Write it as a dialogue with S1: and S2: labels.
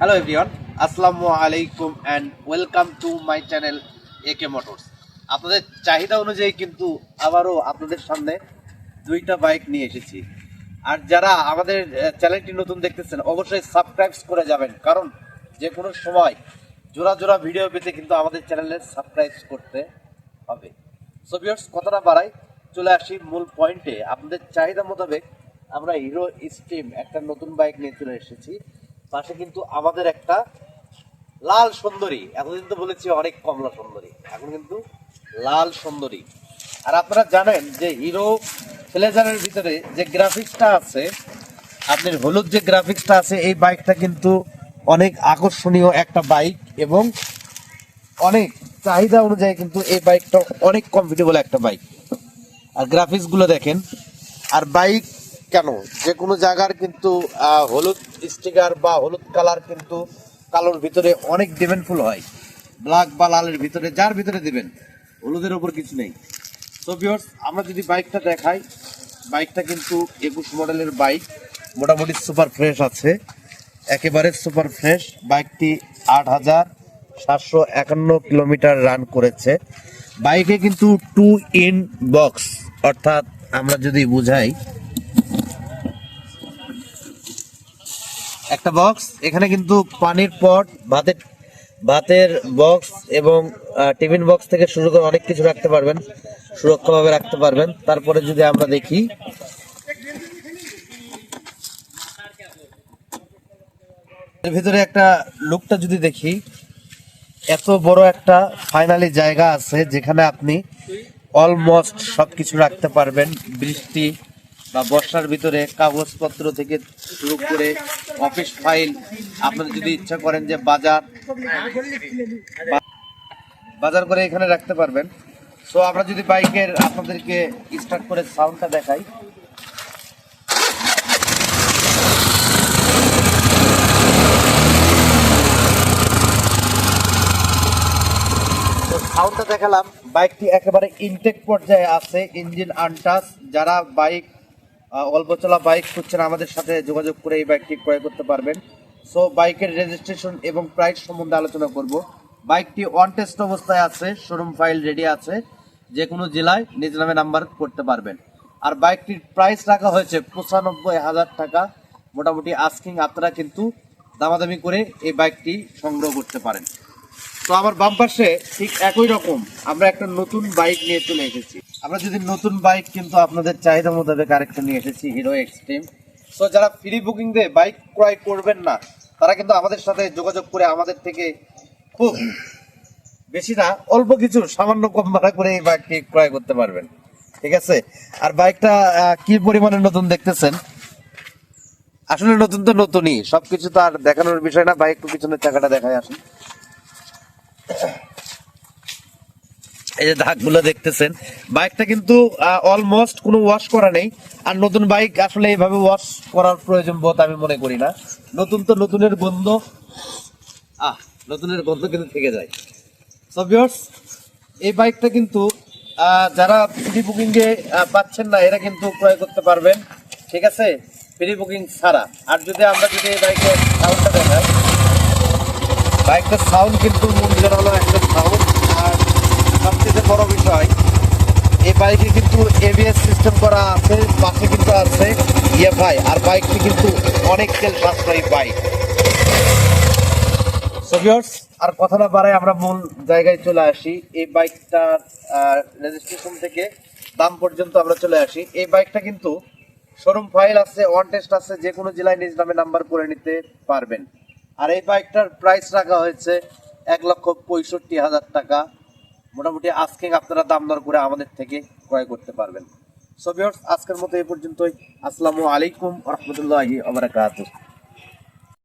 S1: Hello everyone আসসালামু আলাইকুম and welcome to my channel A K motors আপনাদের চাহিদা অনুযায়ী কিন্তু আবারও আপনাদের সামনে দুইটা বাইক নিয়ে এসেছি। আর যারা আমাদের চ্যানেলটি নতুন দেখতেছেন, অবশ্যই সাবস্ক্রাইব করে যাবেন। কারণ যে কোনো সময় জোড়া জোড়া ভিডিও পেতে কিন্তু আমাদের চ্যানেলে সাবস্ক্রাইব করতে হবে। সো ভিউয়ার্স কথাটা বাড়াই, চলে আসি মূল পয়েন্টে আপনাদের চাহিদা মোতাবেক আমরা হিরো স্টিম একটা নতুন বাইক নিয়ে চলে এসেছি। পাশে কিন্তু আমাদের একটা লাল সুন্দরী। এতদিন তো বলেছি অনেক কমলা সুন্দরী। এখন কিন্তু লাল সুন্দরী। আর আপনারা জানেন যে হিরো ফ্লেজারের ভিতরে যে গ্রাফিক্সটা আছে, আপনার হলুদ যে গ্রাফিক্সটা আছে, এই বাইকটা কিন্তু অনেক আকর্ষণীয় একটা বাইক এবং অনেক চাহিদা অনুযায়ী কিন্তু এই বাইকটা অনেক কমফোর্টেবল একটা বাইক। আর গ্রাফিক্সগুলো দেখেন। আর বাইক কেন? যে কোনো জায়গার কিন্তু হলুদ স্টিকার বা হলুদ কালার কিন্তু কালোর ভিতরে অনেক ডিমান্ডফুল হয়। ব্ল্যাক বা লালের ভিতরে, যার ভিতরে দেবেন, হলুদের ওপর কিছু নেই। তো ভিউয়ার্স আমরা যদি বাইকটা দেখাই বাইকটা কিন্তু একুশ মডেলের বাইক মোটামুটি সুপার ফ্রেশ আছে। একেবারে সুপার ফ্রেশ বাইকটি আট হাজার সাতশো একান্ন কিলোমিটার রান করেছে। বাইকে কিন্তু টু ইন বক্স অর্থাৎ আমরা যদি বুঝাই একটা বক্স এখানে কিন্তু পানির পট ভাতের ভাতের বক্স এবং টিফিন বক্স থেকে শুরু করে অনেক কিছু রাখতে পারবেন, সুরক্ষাভাবে রাখতে পারবেন। তারপরে যদি আমরা দেখি, এর ভিতরে একটা লুকটা যদি দেখি, এত বড় একটা ফাইনালি জায়গা আছে যেখানে আপনি অলমোস্ট সবকিছু রাখতে পারবেন। বৃষ্টি বা বর্ষার ভিতরে কাগজপত্র থেকে শুরু করে অফিস ফাইল, আপনি যদি ইচ্ছা করেন যে বাজার বাজার করে এখানে রাখতে পারবেন। সো আমরা যদি বাইকের আপনাদেরকে স্টার্ট করে সাউন্ডটা দেখাই। সাউন্ডটা দেখালাম। বাইকটি একেবারে ইনটেক পর্যায়ে আছে ইঞ্জিন আনটাস যারা বাইক অল্প চলা বাইক খুঁজছেন আমাদের সাথে যোগাযোগ করে এই বাইকটি ক্রয় করতে পারবেন। সো বাইকের রেজিস্ট্রেশন এবং প্রাইস সম্বন্ধে আলোচনা করব। বাইকটি অন টেস্ট অবস্থায় আছে শোরুম ফাইল রেডি আছে যে কোনো জেলায় নিজ নামে নাম্বার করতে পারবেন। আর বাইকটির প্রাইস রাখা হয়েছে পঁচানব্বই হাজার টাকা। মোটামুটি আস্কিং আপনারা কিন্তু দামাদামি করে এই বাইকটি সংগ্রহ করতে পারেন। তো আমার বাম পাশে ঠিক একই রকম, আমরা একটা নতুন বাইক নিয়ে চলে এসেছি। আমরা যদি নতুন বাইক কিন্তু আপনাদের চাহিদা মোতাবেক আরেকটা নিয়ে এসেছি হিরো এক্সট্রিম তো যারা ফ্রি বুকিং দিয়ে বাইক ক্রয় করবেন না, তারা কিন্তু আমাদের সাথে যোগাযোগ করে আমাদের থেকে খুব বেশি না, অল্প কিছু সামান্য কম ভাড়া করে এই বাইকটি ক্রয় করতে পারবেন। ঠিক আছে? আর বাইকটা কি পরিমাণে নতুন দেখতেছেন? আসলে নতুন তো নতুনই, সবকিছু তো আর দেখানোর বিষয় না, বাইক পিছনের চাকাটা দেখায় আসুন। এই যে দাগগুলো দেখতেছেন বাইকটা কিন্তু অলমোস্ট কোনো ওয়াশ করা নেই। আর নতুন বাইক আসলে এইভাবে ওয়াশ করার প্রয়োজন বোধ আমি মনে করি না। নতুন তো নতুনের গন্ধ। আহ, নতুনের গন্ধ কিন্তু থেকে যায়। সো এই বাইকটা কিন্তু যারা প্রি বুকিং এ পাচ্ছেন না, এরা কিন্তু ক্রয় করতে পারবেন। ঠিক আছে? প্রি বুকিং ছাড়া। আর যদি আমরা যদি এই বাইকের সাউন্ডটা দেখাই বাইকটার সাউন্ড কিন্তু মন্দিরের হলো একটা সাউন্ড আর সবচেয়ে বড় বিষয় এই বাইকে কিন্তু এবিএস সিস্টেম করা আছে পাশে কিন্তু আছে। ইএফআই আর বাইকটি কিন্তু অনেক তেল সাশ্রয়ী বাইক আর কথা না বাড়াই আমরা মূল জায়গায় চলে আসি। এই বাইকটার রেজিস্ট্রেশন থেকে দাম পর্যন্ত আমরা চলে আসি। এই বাইকটা কিন্তু শোরুম ফাইল আছে ওয়ান টেস্ট আছে যে কোনো জেলায় নিজ নামে নাম্বার করে নিতে পারবেন। আর এই বাইকটার প্রাইস রাখা হয়েছে এক লক্ষ পঁয়ষট্টি হাজার টাকা। মোটামুটি আজকে আপনারা দাম দর করে আমাদের থেকে ক্রয় করতে পারবেন। সো আজকের মতো এই পর্যন্তই। আসসালামু আলাইকুম রহমতুল্লাহি আবরাকাতুহ